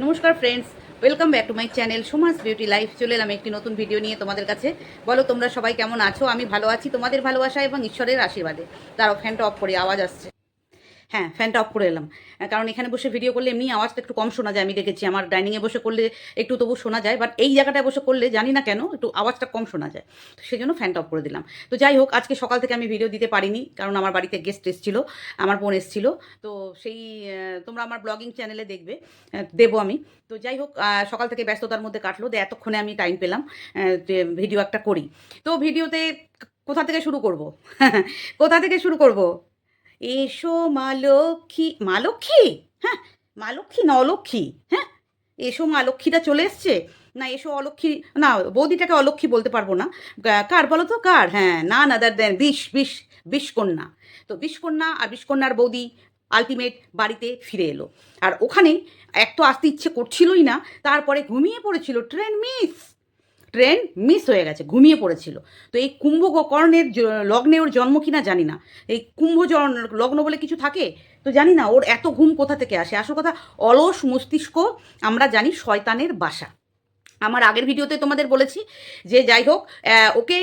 নমস্কার friends welcome back to my channel Suma's beauty life চলে এলাম একটি নতুন ভিডিও নিয়ে তোমাদের কাছে। বলো, তোমরা সবাই কেমন আছো? আমি ভালো আছি তোমাদের ভালোবাসা এবং ঈশ্বরের আশীর্বাদে। তার ফ্যানটা অফ করে, আওয়াজ আসছে। হ্যাঁ ফ্যানটা অফ করে এলাম। কারণ এখানে বসে ভিডিও করলে এমনি আওয়াজটা একটু কম শোনা যায়, আমি দেখেছি। আমার ডাইনিংয়ে বসে করলে একটু তবু শোনা যায় বাট এই জায়গাটায় বসে করলে জানি না কেন একটু আওয়াজটা কম শোনা যায়। তো সেই জন্য ফ্যানটা অফ করে দিলাম। তো যাই হোক, আজকে সকাল থেকে আমি ভিডিও দিতে পারিনি, কারণ আমার বাড়িতে গেস্ট এসেছিল, আমার বোন এসেছিল। তো সেই তোমরা আমার ব্লগিং চ্যানেলে দেখবে দেবো আমি। তো যাই হোক সকাল থেকে ব্যস্ততার মধ্যে কাটলো তো এতক্ষণে আমি টাইম পেলাম যে ভিডিও একটা করি। তো ভিডিওতে কোথা থেকে শুরু করব? কোথা থেকে শুরু করব? এসো মা লক্ষ্মী মা লক্ষ্মী? হ্যাঁ মা লক্ষ্মী না অলক্ষ্মী? হ্যাঁ এসো মা লক্ষ্মীটা চলে এসছে। না, এসো অলক্ষ্মী, না, বৌদিটাকে অলক্ষ্মী বলতে পারব না। কার বলো তো, কার? হ্যাঁ না না দার দেন বিষ বিষ, বিষকন্যা। তো বিষকন্যা আর বিষকন্যার বৌদি আলটিমেট বাড়িতে ফিরে এলো। আর ওখানে এক তো আসতে ইচ্ছে করছিলই না, তারপরে ঘুমিয়ে পড়েছিল। Train miss! ট্রেন মিস হয়ে গেছে, ঘুমিয়ে পড়েছিল। তো এই কুম্ভ কর্ণের লগ্নে ওর জন্ম কিনা জানি না। এই কুম্ভ লগ্ন বলে কিছু থাকে? তো জানি না, ওর এত ঘুম কোথা থেকে আসে? আসল কথা, অলস মস্তিষ্ক, আমরা জানি শয়তানের বাসা। আমার আগের ভিডিওতে তোমাদের বলেছি যে যাই হোক ওকে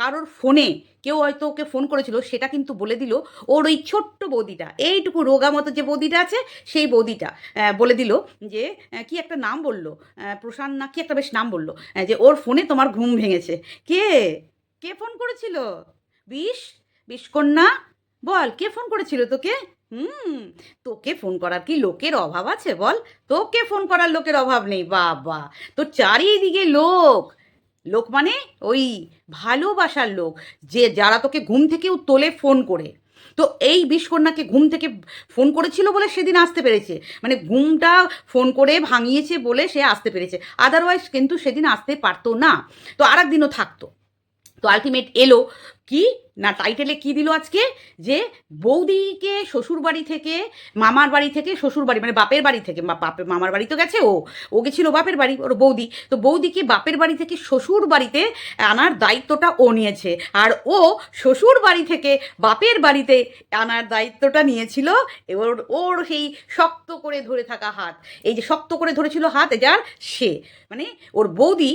কারোর ফোনে কেউ হয়তো ওকে ফোন করেছিল, সেটা কিন্তু বলে দিল ওর ওই ছোট্ট বৌদিটা, এইটুকু রোগা মতো যে বৌদিটা আছে, সেই বৌদিটা বলে দিল যে কি একটা নাম বলল প্রশান্ত না, কি একটা বেশ নাম বলল যে ওর ফোনে তোমার ঘুম ভেঙেছে। কে? কে ফোন করেছিল? বিষ? বিষকন্যা বল, কে ফোন করেছিল তোকে? হুম, তোকে ফোন করার কি লোকের অভাব আছে বল? তোকে ফোন করার লোকের অভাব নেই, বাবা। তো চারিদিকে লোক। লোক মানে ওই ভালোবাসার লোক, যে যারা তোকে ঘুম থেকেও তোলে ফোন করে। তো এই বিষকন্যাকে ঘুম থেকে ফোন করেছিল বলে সেদিন আসতে পেরেছে। মানে ঘুমটা ফোন করে ভাঙিয়েছে বলে সে আসতে পেরেছে। আদারওয়াইজ কিন্তু সেদিন আসতে পারতো না। তো আর একদিনও থাকতো। তো আলটিমেট এলো। কি? না টাইটেলে কি দিল আজকে? যে বৌদিকে শ্বশুর বাড়ি থেকে, মামার বাড়ি থেকে শ্বশুর বাড়ি মানে বাপের বাড়ি থেকে বাপের, মামার বাড়ি তো গেছে, ও ও গেছিল বাপের বাড়ি, ওর বৌদি। তো বৌদিকে বাপের বাড়ি থেকে শ্বশুর বাড়িতে আনার দায়িত্বটা ও নিয়েছে। আর ও শ্বশুর বাড়ি থেকে বাপের বাড়িতে আনার দায়িত্বটা নিয়েছিল, এবার ওর সেই শক্ত করে ধরে থাকা হাত। এই যে শক্ত করে ধরেছিল হাত যার সে। মানে ওর বৌদি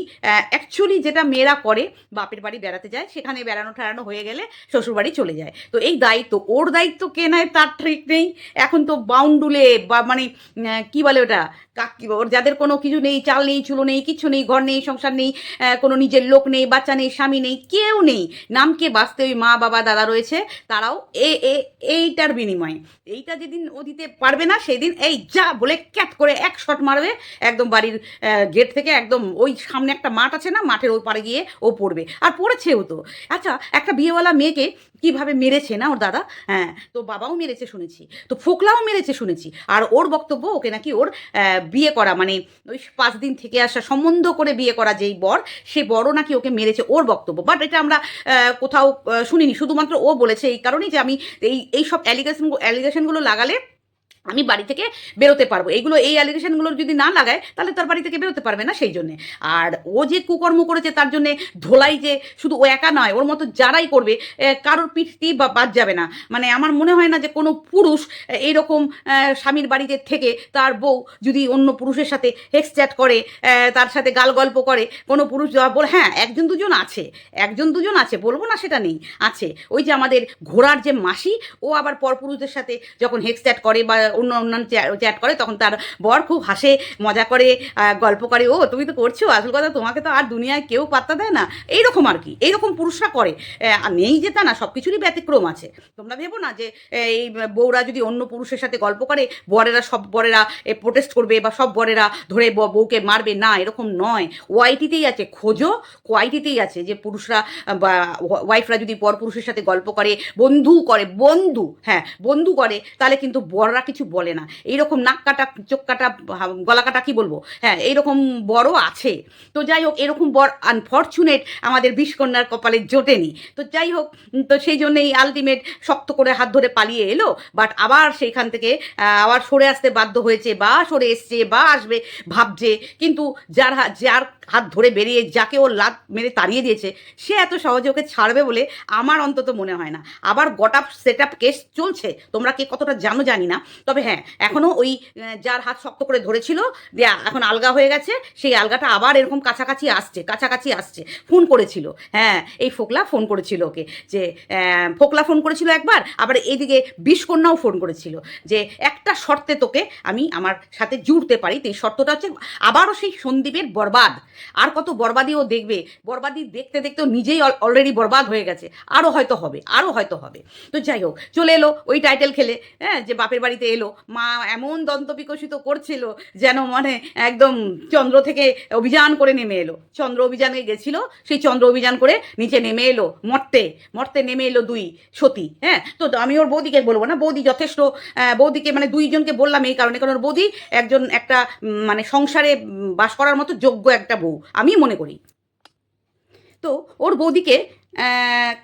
অ্যাকচুয়ালি যেটা মেয়েরা করে, বাপের বাড়ি বেড়াতে যায়, সেখানে বেড়ানো টেড়ানো হয়ে গেলে শ্বশুর বাড়ি চলে যায়। তো এই দায়িত্ব, ওর দায়িত্ব কে নেয় তার ঠিক নেই। এখন তো বাউন্ডুলে বা মানে কি বলে ওটা? কাক ওর যাদের কোনো কিছু নেই, চাল নেই, চুলো নেই, কিছু নেই, ঘর নেই, সংসার নেই কোনো নিজের লোক নেই, বাচ্চা নেই, স্বামী নেই, কেউ নেই নামকে বাঁচতে ওই মা, বাবা, দাদা রয়েছে, তারাও এ এইটার বিনিময়ে। এইটা যেদিন ও দিতে পারবে না, সেদিন এই যা বলে ক্যাট করে এক শট মারবে, একদম বাড়ির গেট থেকে একদম ওই সামনে একটা মাঠ আছে না, মাঠের ওই পারে গিয়ে ও পড়বে। আর পড়েছেও তো। আচ্ছা একটা বিয়েওয়ালা মেয়েকে কীভাবে মেরেছে না ওর দাদা? হ্যাঁ তো বাবাও মেরেছে শুনেছি, তো ফোকলাও মেরেছে শুনেছি, আর ওর বক্তব্য ওকে নাকি ওর বিয়ে করা মানে ওই পাঁচ দিন থেকে আসা সম্বন্ধ করে বিয়ে করা যেই বর, সে বড় নাকি ওকে মেরেছে ওর বক্তব্য। বাট এটা আমরা কোথাও শুনিনি। শুধুমাত্র ও বলেছে এই কারণেই যে আমি এই এই সব অ্যালিগেশন অ্যালিগেশনগুলো লাগালে আমি বাড়ি থেকে বেরোতে পারব। এইগুলো এই অ্যালিগেশনগুলো যদি না লাগায় তাহলে তার বাড়ি থেকে বেরোতে পারবে না সেই জন্যে আর ও যে কুকর্ম করেছে তার জন্যে ধোলাই যে শুধু ও একা নয় ওর মতো যারাই করবে কারোর পিঠটি বা বাদ যাবে না। মানে আমার মনে হয় না যে কোনো পুরুষ এ, এইরকম আহ, স্বামীর বাড়িতে থেকে তার বউ যদি অন্য পুরুষের সাথে হেক্স চ্যাট করে তার সাথে গাল গল্প করে কোনো পুরুষ বল হ্যাঁ একজন দুজন আছে একজন দুজন আছে বলব না সেটা নেই আছে। ওই যে আমাদের ঘোড়ার যে মাসি ও আবার পর পরপুরুষদের সাথে যখন হেক্স চ্যাট করে বা অন্য অন্যান্য চ্যাট করে, তখন তার বর খুব হাসে, মজা করে গল্প করে, ও, তুমি তো করছ, আসল কথা তোমাকে তো আর দুনিয়ায় কেউ পাত্তা দেয় না। এইরকম আর কি, এইরকম পুরুষরা করে। নেই যে তা না সব কিছুরই ব্যতিক্রম আছে। তোমরা ভেবো না যে এই বউরা যদি অন্য পুরুষের সাথে গল্প করে, বরেরা সব, বরেরা প্রোটেস্ট করবে বা সব বরেরা ধরে বউকে মারবে, না, এরকম নয়। ওয়াইটিতেই আছে, খোঁজো কোয়াইটিতেই আছে যে পুরুষরা, বা ওয়াইফরা যদি পর পুরুষের সাথে গল্প করে, বন্ধু করে, বন্ধু হ্যাঁ বন্ধু করে, তাহলে কিন্তু বড়রা কিছু বলে না। এইরকম নাক কাটা, চোখ কাটা গলা কাটা কি বলব? হ্যাঁ এইরকম বড় আছে। তো যাই হোক, এরকম বর আনফর্চুনেট আমাদের বিষকন্যার কপালে জোটেনি। তো যাই হোক তো সেই জন্যই আলটিমেট শক্ত করে হাত ধরে পালিয়ে এলো। বাট আবার সেইখান থেকে আবার সরে আসতে বাধ্য হয়েছে। বা সরে এসছে, বা আসবে, ভাবছে। কিন্তু যার যার হাত ধরে বেরিয়ে যাকে ও লাত মেরে তাড়িয়ে দিয়েছে, সে এত সহজে ওকে ছাড়বে বলে আমার অন্তত মনে হয় না। আবার গট সেট আপ কেস চলছে। তোমরা কে কতটা জানো জানি না। তবে তবে হ্যাঁ এখনও ওই যার হাত শক্ত করে ধরেছিল যে এখন আলগা হয়ে গেছে, সেই আলগাটা আবার এরকম কাছাকাছি আসছে কাছাকাছি আসছে, ফোন করেছিল হ্যাঁ এই ফোকলা ফোন করেছিল ওকে, যে ফোকলা ফোন করেছিল একবার, আবার এইদিকে বিষকন্যাও ফোন করেছিল, যে একটা শর্তে তোকে আমি আমার সাথে জুড়তে পারি, তো এই শর্তটা হচ্ছে আবারও সেই সন্দীপের বরবাদ, আর কত বরবাদি ও দেখবে, বরবাদি দেখতে দেখতে নিজেই অলরেডি বরবাদ হয়ে গেছে আরও হয়তো হবে আরও হয়তো হবে, তো যাই হোক, চলে এলো ওই টাইটেল খেলে হ্যাঁ যে বাপের বাড়িতে এলো মা এমন দন্ত বিকশিত করছিল যেন মানে একদম চন্দ্র থেকে অভিযান করে নেমে এলো। চন্দ্র অভিযানে গেছিল, সেই চন্দ্র অভিযান করে নিচে নেমে এলো মর্তে মর্তে নেমে এলো দুই সতী হ্যাঁ? তো আমি ওর বৌদিকে বলব না, বৌদি যথেষ্ট বৌদিকে মানে দুইজনকে বললাম এই কারণে, কারণ ওর বৌদি একজন একটা মানে সংসারে বাস করার মতো যোগ্য একটা বউ, আমি মনে করি। তো ওর বৌদিকে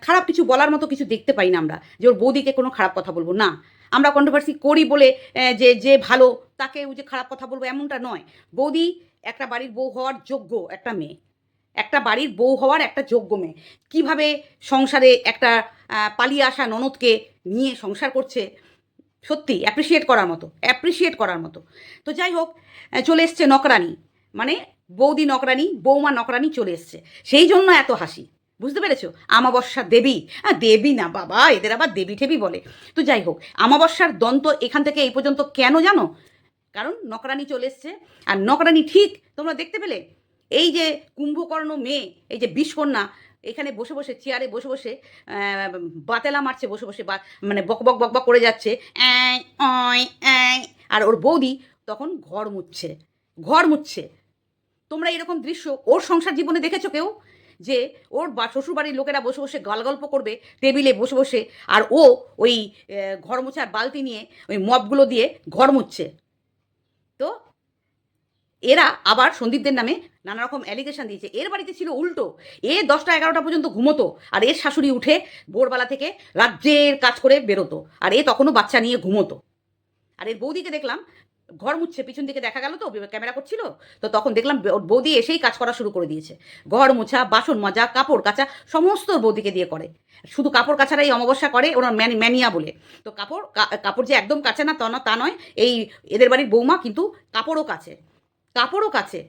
খারাপ কিছু বলার মতো কিছু দেখতে পাই না আমরা, যে ওর বৌদিকে কোনো খারাপ কথা বলব না। আমরা কন্ট্রোভার্সি করি বলে যে যে ভালো, তাকে ওই যে খারাপ কথা বলব এমনটা নয়। বৌদি একটা বাড়ির বউ হওয়ার যোগ্য একটা মেয়ে। একটা বাড়ির বউ হওয়ার একটা যোগ্য মেয়ে। কীভাবে সংসারে একটা পালিয়ে আসা ননদকে নিয়ে সংসার করছে, সত্যি অ্যাপ্রিসিয়েট করার মতো অ্যাপ্রিসিয়েট করার মতো। তো যাই হোক চলে এসছে নকরানি। মানে বৌদি নকরানি, বৌমা নকরানি চলে এসছে। সেই জন্য এত হাসি। বুঝতে পেরেছ? আমাবস্যা দেবী। হ্যাঁ দেবী না, বাবা, এদের আবার দেবী ঠেবি বলে। তো যাই হোক, আমাবস্যার দন্ত এখান থেকে এই পর্যন্ত কেন জানো? কারণ নকরানি চলে এসছে। আর নকরানি ঠিক, তোমরা দেখতে পেলে? এই যে কুম্ভকর্ণ মেয়ে, এই যে বিষকন্যা, এখানে বসে বসে, চেয়ারে বসে বসে বাতেলা মারছে, বসে বসে, বা মানে বক বক বক বক করে যাচ্ছে। আর ওর বৌদি তখন ঘর মুচ্ছে ঘর মুচ্ছে তোমরা এরকম দৃশ্য ওর সংসার জীবনে দেখেছ কেউ? যে ওর বা শ্বশুরবাড়ির লোকেরা বসে বসে গাল গল্প করবে, টেবিলে বসে বসে, আর ও ওই ঘর মোছার বালতি নিয়ে ওই মপগুলো দিয়ে ঘর মুচ্ছে তো এরা আবার সন্দীপদের নামে নানা রকম অ্যালিগেশন দিয়েছে। এর বাড়িতে ছিল উল্টো। এ দশটা এগারোটা পর্যন্ত ঘুমোতো, আর এর শাশুড়ি উঠে ভোরবেলা থেকে রাজ্যের কাজ করে বেরোতো, আর এ তখনও বাচ্চা নিয়ে ঘুমোতো। আর এর বৌদিকে দেখলাম ঘর মুচ্ছে পিছন দিকে দেখা গেল তো ক্যামেরা করছিল, তো তখন দেখলাম বৌদি এসেই কাজ করা শুরু করে দিয়েছে। ঘর মোছা, বাসন মাজা, কাপড় কাচা, সমস্ত বৌদিকে দিয়ে করে। শুধু কাপড় কাচারাই অমাবস্যা করে ওনার ম্যানি, ম্যানিয়া বলে। তো কাপড় কাপড় যে একদম কাছে না, তা নয়, এই এদের বাড়ির বৌমা কিন্তু কাপড়ও কাছে, কাপড়ও কাচে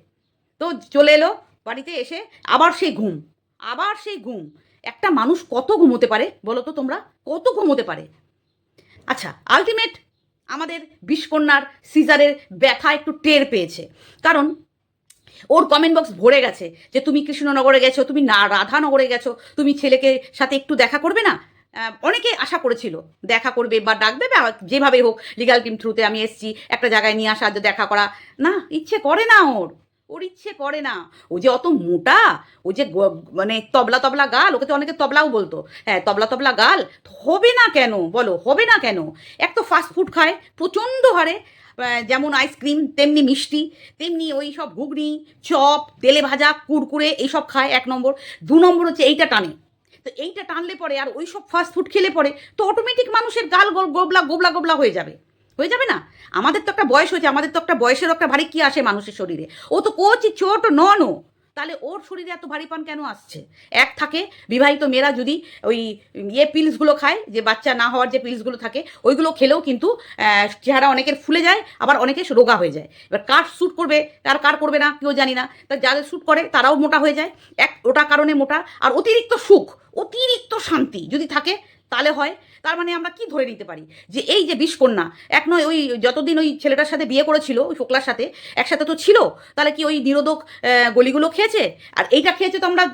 তো চলে এলো বাড়িতে এসে আবার সেই ঘুম, আবার সেই ঘুম। একটা মানুষ কত ঘুমোতে পারে বলো তো তোমরা? কত ঘুমোতে পারে? আচ্ছা আলটিমেট আমাদের বিষ্কন্যার সিজারের ব্যথা একটু টের পেয়েছে। কারণ ওর কমেন্ট বক্স ভরে গেছে যে, তুমি কৃষ্ণনগরে গেছো, তুমি না, রাধানগরে গেছো, তুমি ছেলেকে সাথে একটু দেখা করবে না? অনেকে আশা করেছিল, দেখা করবে বা ডাকবে বা যেভাবে হোক লিগাল টিম থ্রুতে আমি এসছি, একটা জায়গায় নিয়ে আসা দেখা করা। না, ইচ্ছে করে না ওর। ওর ইচ্ছে করে না। ও যে অত মোটা, ও যে মানে তবলা তবলা গাল, ওকে তো অনেকে তবলাও বলতো। হ্যাঁ তবলা তবলা গাল, হবে না কেন? বলো, হবে না কেন? এক তো ফাস্ট ফুড খায়, প্রচণ্ড হারে যেমন আইসক্রিম তেমনি মিষ্টি, তেমনি ওই সব ঘুগনি, চপ, তেলে ভাজা, কুরকুরে এইসব খায় এক নম্বর। দু নম্বর হচ্ছে এইটা টানে। তো এইটা টানলে পরে আর ওই সব ফাস্ট ফুড খেলে পরে তো অটোমেটিক মানুষের গোল গোবলা গোবলা গোবলা হয়ে যাবে। হয়ে যাবে না? আমাদের তো একটা বয়স হয়েছে, আমাদের তো একটা বয়সের একটা ভারী কি আসে মানুষের শরীরে? ও তো কোচি ছোট ননও তাহলে ওর শরীরে এত ভারী পান কেন আসছে? এক থাকে, বিবাহিত মেয়েরা যদি ওই ইয়ে পিলসগুলো খায়, যে বাচ্চা না হওয়ার যে পিলসগুলো থাকে, ওইগুলো খেলেও কিন্তু চেহারা অনেকের ফুলে যায়, আবার অনেকে রোগা হয়ে যায়। এবার কার শ্যুট করবে? আর কার করবে না? কেউ জানি না। তা যাদের শ্যুট করে, তারাও মোটা হয়ে যায়। এক, ওটা কারণে মোটা, আর অতিরিক্ত সুখ, অতিরিক্ত শান্তি যদি থাকে তাহলে হয়, তার মানে আমরা কি ধরে নিতে পারি? যে এই যে বিষকন্যা, এক নয় ওই যতদিন ওই ছেলেটার সাথে বিয়ে করেছিল, ওই ফোকলার সাথে, একসাথে তো ছিল, তাহলে কি ওই নিরোধক গলিগুলো খেয়েছে? আর এইটা খেয়েছে তো আমরা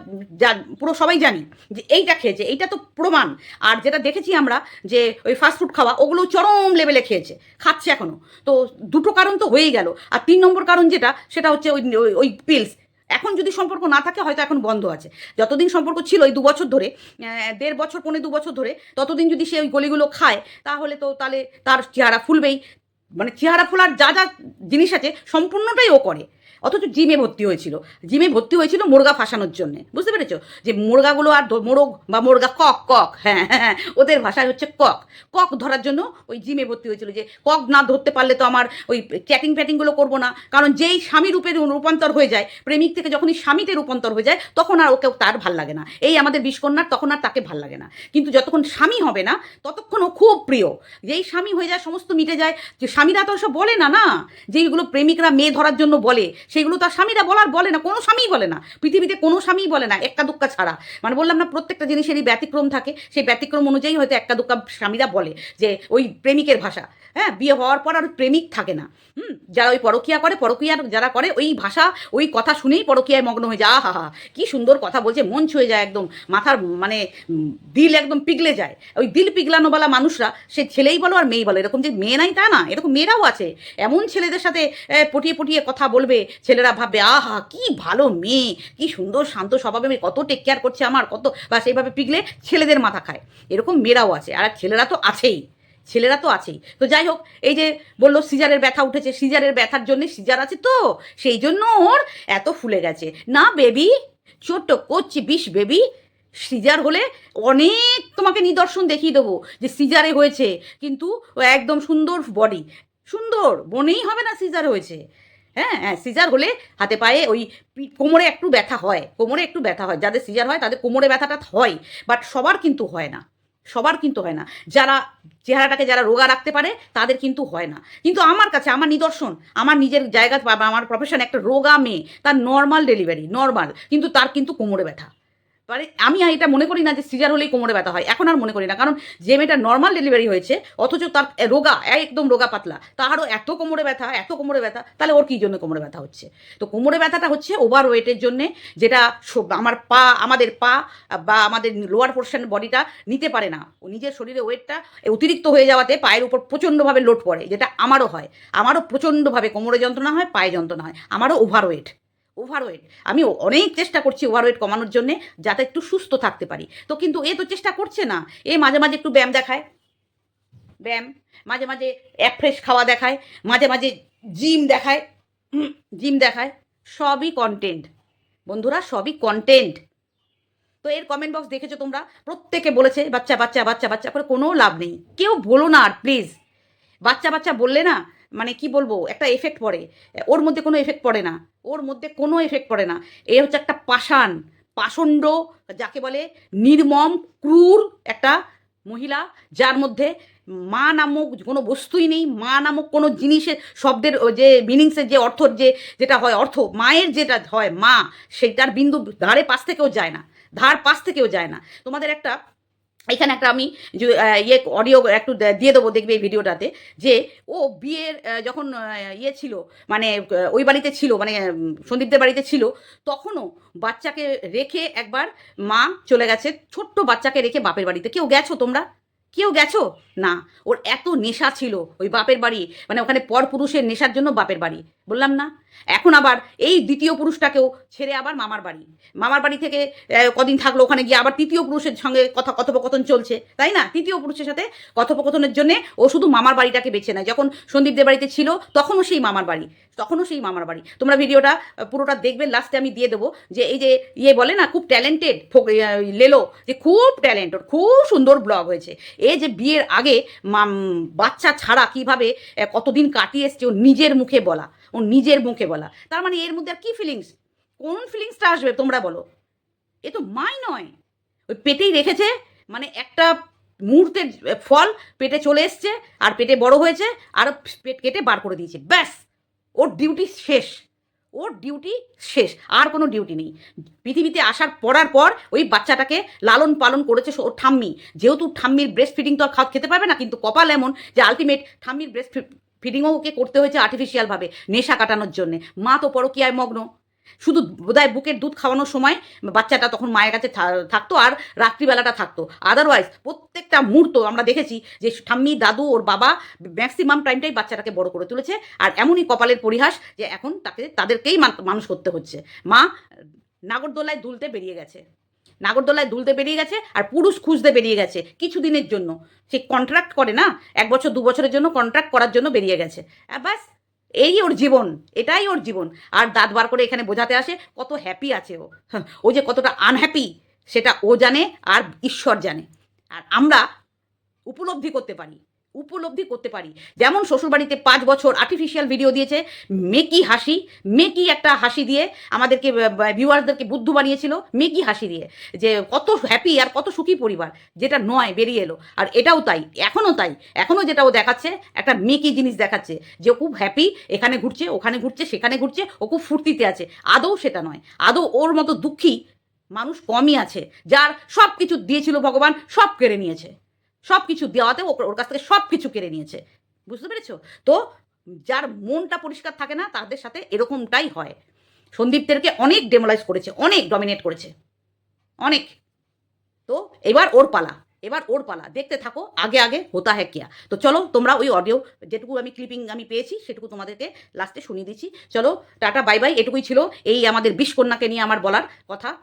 পুরো সবাই জানি যে এইটা খেয়েছে, এইটা তো প্রমাণ। আর যেটা দেখেছি আমরা যে ওই ফাস্টফুড খাওয়া, ওগুলো চরম লেভেলে খেয়েছে, খাচ্ছে এখনও তো দুটো কারণ তো হয়েই গেল। আর তিন নম্বর কারণ যেটা, সেটা হচ্ছে ওই- ওই পিলস এখন যদি সম্পর্ক না থাকে, হয়তো এখন বন্ধ আছে। যতদিন সম্পর্ক ছিল ওই দু বছর ধরে দেড় বছর পনেরো দু বছর ধরে, ততদিন যদি সে ওই গলিগুলো খায়, তাহলে তো তাহলে তার চেহারা ফুলবেই। মানে চেহারা ফোলার যা যা জিনিস আছে সম্পূর্ণটাই ও করে। অথচ জিমে ভর্তি হয়েছিল। জিমে ভর্তি হয়েছিল মুরগা ফাঁসানোর জন্য। বুঝতে পেরেছ? যে মুরগাগুলো আর মোরগ বা মুরগা কক কক হ্যাঁ হ্যাঁ হ্যাঁ, ওদের ভাষায় হচ্ছে কক। কক ধরার জন্য ওই জিমে ভর্তি হয়েছিল যে কক না ধরতে পারলে তো আমার ওই চ্যাটিং ফ্যাটিংগুলো করব না। কারণ যেই স্বামী রূপে রূপান্তর হয়ে যায় প্রেমিক থেকে যখনই স্বামীতে রূপান্তর হয়ে যায় তখন আর ওকে তার ভালো লাগে না। এই আমাদের বিষকন্যার তখন আর তাকে ভালো লাগে না। কিন্তু যতক্ষণ স্বামী হবে না ততক্ষণ ও খুব প্রিয়। যেই স্বামী হয়ে যায় সমস্ত মিটে যায় যে স্বামীরা তো সব বলে না না? যেগুলো প্রেমিকরা মেয়ে ধরার জন্য বলে, সেগুলো তার স্বামীরা বলার বলে না, কোনো স্বামীই বলে না। পৃথিবীতে কোনো স্বামীই বলে না এক্কা দুক্কা ছাড়া। মানে বললাম না, প্রত্যেকটা জিনিসেরই ব্যতিক্রম থাকে। সেই ব্যতিক্রম অনুযায়ী হয়তো এক্কা দুক্কা স্বামীরা বলে যে ওই প্রেমিকের ভাষা। হ্যাঁ বিয়ে হওয়ার পর আর প্রেমিক থাকে না। হুম, যারা ওই পরকিয়া করে, পরকিয়া যারা করে, ওই ভাষা, ওই কথা শুনেই পরকিয়ায় মগ্ন হয়ে যায়। আহা হা কি সুন্দর কথা বলছে, মন ছুঁয়ে যায় একদম, মাথার মানে দিল একদম পিঘলে যায়। ওই দিল পিঘলানোওয়ালা মানুষরা, সে ছেলেই বলো আর মেয়েই বলো, এরকম যে মেয়ে নাই তা না, এরকম মেয়েরাও আছে এমন ছেলেদের সাথে পটিয়ে পটিয়ে কথা বলবে ছেলেরা ভাববে আহা কি ভালো মেয়ে কি সুন্দর শান্ত স্বভাবে মেয়ে, কত টেক কেয়ার করছে আমার কত বা সেইভাবে পিঘলে ছেলেদের মাথা খায়। এরকম মেয়েরাও আছে আর ছেলেরা তো আছেই ছেলেরা তো আছেই। তো যাই হোক এই যে বলল সিজারের ব্যথা উঠেছে সিজারের ব্যথার জন্য সিজার আছে তো সেই জন্য ওর এত ফুলে গেছে। না বেবি ছোট্ট করছি বিষ বেবি সিজার হলে অনেক তোমাকে নিদর্শন দেখিয়ে দেবো যে সিজারে হয়েছে, কিন্তু একদম সুন্দর বডি সুন্দর, বনেই হবে না সিজার হয়েছে। হ্যাঁ হ্যাঁ সিজার হলে হাতে পায়ে ওই কোমরে একটু ব্যথা হয়, কোমরে একটু ব্যথা হয়, যাদের সিজার হয় তাদের কোমরে ব্যথাটা হয় বাট সবার কিন্তু হয় না, সবার কিন্তু হয় না। যারা চেহারাটাকে যারা রোগা রাখতে পারে তাদের কিন্তু হয় না। কিন্তু আমার কাছে, আমার নিদর্শন, আমার নিজের জায়গা আমার প্রফেশন একটা রোগা মেয়ে, তার নর্মাল ডেলিভারি নর্মাল কিন্তু তার কিন্তু কোমরে ব্যথা। মানে আমি এটা মনে করি না যে সিজার হলেই কোমরে ব্যথা হয়। এখন আর মনে করি না। কারণ যে মেয়েটা নর্মাল ডেলিভারি হয়েছে, অথচ তার রোগা, একদম রোগা পাতলা, তারও এত কোমরে ব্যথা, এত কোমরে ব্যথা, তাহলে ওর কী জন্য কোমরে ব্যথা হচ্ছে? তো কোমরে ব্যথাটা হচ্ছে ওভার ওয়েটের জন্যে যেটা আমার পা, আমাদের পা বা আমাদের লোয়ার পোর্শন বডিটা নিতে পারে না। ও নিজের শরীরে ওয়েটটা অতিরিক্ত হয়ে যাওয়াতে পায়ের উপর প্রচণ্ডভাবে লোড পড়ে, যেটা আমারও হয়। আমারও প্রচণ্ডভাবে কোমরে যন্ত্রণা হয়, পায়ে যন্ত্রণা হয়। আমারও ওভার ওয়েট ওভারওয়েট আমি অনেক চেষ্টা করছি ওভারওয়েট কমানোর জন্য যাতে একটু সুস্থ থাকতে পারি। তো কিন্তু এ তো চেষ্টা করছে না। এ মাঝে মাঝে একটু ব্যায়াম দেখায়। ব্যায়াম। মাঝে মাঝে ফ্রেশ খাওয়া দেখায়। মাঝে মাঝে জিম দেখায়। জিম দেখায়। সবই কন্টেন্ট বন্ধুরা, সবই কন্টেন্ট তো এর কমেন্ট বক্স দেখেছ তোমরা? প্রত্যেকে বলেছে, বাচ্চা বাচ্চা বাচ্চা বাচ্চা করে কোনো লাভ নেই। কেউ বলো না আর প্লিজ বাচ্চা বাচ্চা বললে না মানে কি বলব, একটা এফেক্ট পড়ে। ওর মধ্যে কোনো এফেক্ট পড়ে না। ওর মধ্যে কোনো এফেক্ট পড়ে না। এ হচ্ছে একটা পাষাণ, পাষণ্ড, যাকে বলে নির্মম, ক্রূর একটা মহিলা, যার মধ্যে মা নামক কোনো বস্তুই নেই, মা নামক কোনো জিনিসের শব্দের যে মিনিংসের যে অর্থর যে, যেটা হয়, অর্থ, মায়ের যেটা হয় মা সেটার বিন্দু ধারে পাশ থেকেও যায় না, ধার পাশ থেকেও যায় না। তোমাদের একটা এখানে একটা আমি ইয়ে অডিও একটু দিয়ে দেবো দেখবে এই ভিডিওটাতে, যে ও বিয়ের যখন ইয়ে ছিল মানে ওই বাড়িতে ছিল মানে সন্দীপদের বাড়িতে ছিল, তখনও বাচ্চাকে রেখে একবার মা চলে গেছে, ছোট্ট বাচ্চাকে রেখে বাপের বাড়িতে। কেউ গেছো তোমরা? কেউ গেছো? না। ওর এত নেশা ছিল ওই বাপের বাড়ি মানে ওখানে পরপুরুষের নেশার জন্য বাপের বাড়ি। বললাম না। এখন আবার এই দ্বিতীয় পুরুষটাকেও ছেড়ে আবার মামার বাড়ি। মামার বাড়ি থেকে কদিন থাকল ওখানে গিয়ে আবার তৃতীয় পুরুষের সঙ্গে কথা, কথোপকথন চলছে, তাই না? তৃতীয় পুরুষের সাথে কথোপকথনের জন্য ও শুধু মামার বাড়িটাকে বেছে নেয়। যখন সন্দীপদের বাড়িতে ছিল, তখনও সেই মামার বাড়ি, তখনও সেই মামার বাড়ি। তোমরা ভিডিওটা পুরোটা দেখবে লাস্টে আমি দিয়ে দেবো যে এই যে ইয়ে বলে না, খুব ট্যালেন্টেড লেলো, যে খুব ট্যালেন্টেড খুব সুন্দর ব্লগ হয়েছে। এই যে বিয়ের আগে বাচ্চা ছাড়া কীভাবে কতদিন কাটিয়ে এসছে, ও নিজের মুখে বলা, ও নিজের মুখে বলা। তার মানে এর মধ্যে আর কি ফিলিংস কোন ফিলিংসটা আসবে তোমরা বলো। এ তো মাই নয়। ওই পেটেই রেখেছে মানে একটা মুহূর্তের ফল পেটে চলে এসছে, আর পেটে বড় হয়েছে, আর পেট কেটে বার করে দিয়েছে। ব্যাস! ওর ডিউটি শেষ। ওর ডিউটি শেষ। আর কোনো ডিউটি নেই। পৃথিবীতে আসার পড়ার পর ওই বাচ্চাটাকে লালন পালন করেছে ওর ঠাম্মি। যেহেতু ঠাম্মির ব্রেস্ট ফিডিং তো আর খাওয়া খেতে পারবে না, কিন্তু কপাল এমন যে আলটিমেট ঠাম্মির ব্রেস্ট ফিডিংও ওকে করতে হয়েছে আর্টিফিশিয়ালভাবে নেশা কাটানোর জন্যে। মা তো পরকীয়ায় মগ্ন। শুধু বোধহয় বুকের দুধ খাওয়ানোর সময় বাচ্চাটা তখন মায়ের কাছে থাকতো আর রাত্রিবেলাটা থাকতো। আদারওয়াইজ প্রত্যেকটা মুহূর্ত আমরা দেখেছি যে ঠাম্মি, দাদু, ওর বাবা ম্যাক্সিমাম টাইমটাই বাচ্চাটাকে বড় করে তুলেছে। আর এমনই কপালের পরিহাস যে এখন তাকে, তাদেরকেই মান- মানুষ করতে হচ্ছে। মা, নাগরদোলায় দুলতে বেরিয়ে গেছে। নাগরদোলায় দুলতে বেরিয়ে গেছে আর পুরুষ খুঁজতে বেরিয়ে গেছে কিছু দিনের জন্য। সে কন্ট্রাক্ট করে না এক বছর দু বছরের জন্য কন্ট্রাক্ট করার জন্য বেরিয়ে গেছে। ব্যাস এই ওর জীবন এটাই ওর জীবন। আর দাঁত বার করে এখানে বোঝাতে আসে কত হ্যাপি আছে ও। হ্যাঁ, ও যে কতটা আনহ্যাপি সেটা ও জানে আর ঈশ্বর জানে। আর আমরা উপলব্ধি করতে পারি। উপলব্ধি করতে পারি। যেমন শ্বশুরবাড়িতে পাঁচ বছর আর্টিফিশিয়াল ভিডিও দিয়েছে, মেকি হাসি, মেকি একটা হাসি দিয়ে আমাদেরকে ভিউয়ার্সদেরকে বুদ্ধ বানিয়েছিল, মেকি হাসি দিয়ে। যে কত হ্যাপি আর কত সুখী পরিবার, যেটা নয়, বেরিয়ে এলো। আর এটাও তাই, এখনও তাই, এখনও যেটা ও দেখাচ্ছে, একটা মেকি জিনিস দেখাচ্ছে। যে খুব হ্যাপি এখানে ঘুরছে, ওখানে ঘুরছে, সেখানে ঘুরছে, ও খুব ফুর্তিতে আছে। আদৌ সেটা নয়, আদৌ ওর মতো দুঃখী মানুষ কমই আছে, যার সব কিছু দিয়েছিল ভগবান, সব কেড়ে নিয়েছে। সব কিছু দেওয়াতে ওর কাছ থেকে সব কিছু কেড়ে নিয়েছে। বুঝতে পেরেছ? তো যার মনটা পরিষ্কার থাকে না, তাদের সাথে এরকমটাই হয়। সন্দীপদেরকে অনেক ডেমোলাইজ করেছে, অনেক ডমিনেট করেছে। অনেক। তো এবার ওর পালা। এবার ওর পালা। দেখতে থাকো, আগে আগে হোতা হ্যাঁ কিয়া। তো চলো, তোমরা ওই অডিও যেটুকু আমি ক্লিপিং আমি পেয়েছি, সেটুকু তোমাদেরকে লাস্টে শুনিয়ে দিচ্ছি। চলো, টাটা বাই বাই এটুকুই ছিল এই আমাদের বিষকন্যাকে নিয়ে আমার বলার কথা।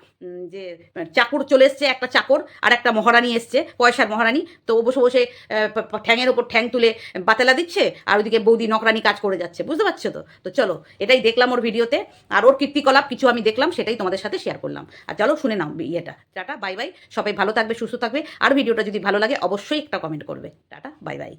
যে, চাকর চলে এসছে, একটা চাকর আর একটা মহারানী এসছে, পয়সার মহারানী। তো বসে বসে প- ওপর ঠ্যাং তুলে বাতেলা দিচ্ছে আর ওদিকে বৌদি নকরানি কাজ করে যাচ্ছে। বুঝতে পারছ তো? তো চলো, এটাই দেখলাম ওর ভিডিওতে। আর ওর কীর্তিকলাপ কিছু আমি দেখলাম, সেটাই তোমাদের সাথে শেয়ার করলাম। আর চলো, শুনে নাও ইয়েটা। টাটা বাই বাই সবাই ভালো থাকবে, সুস্থ থাকবে। আর ভিডিওটা যদি ভালো লাগে অবশ্যই একটা কমেন্ট করবে। Tata bye bye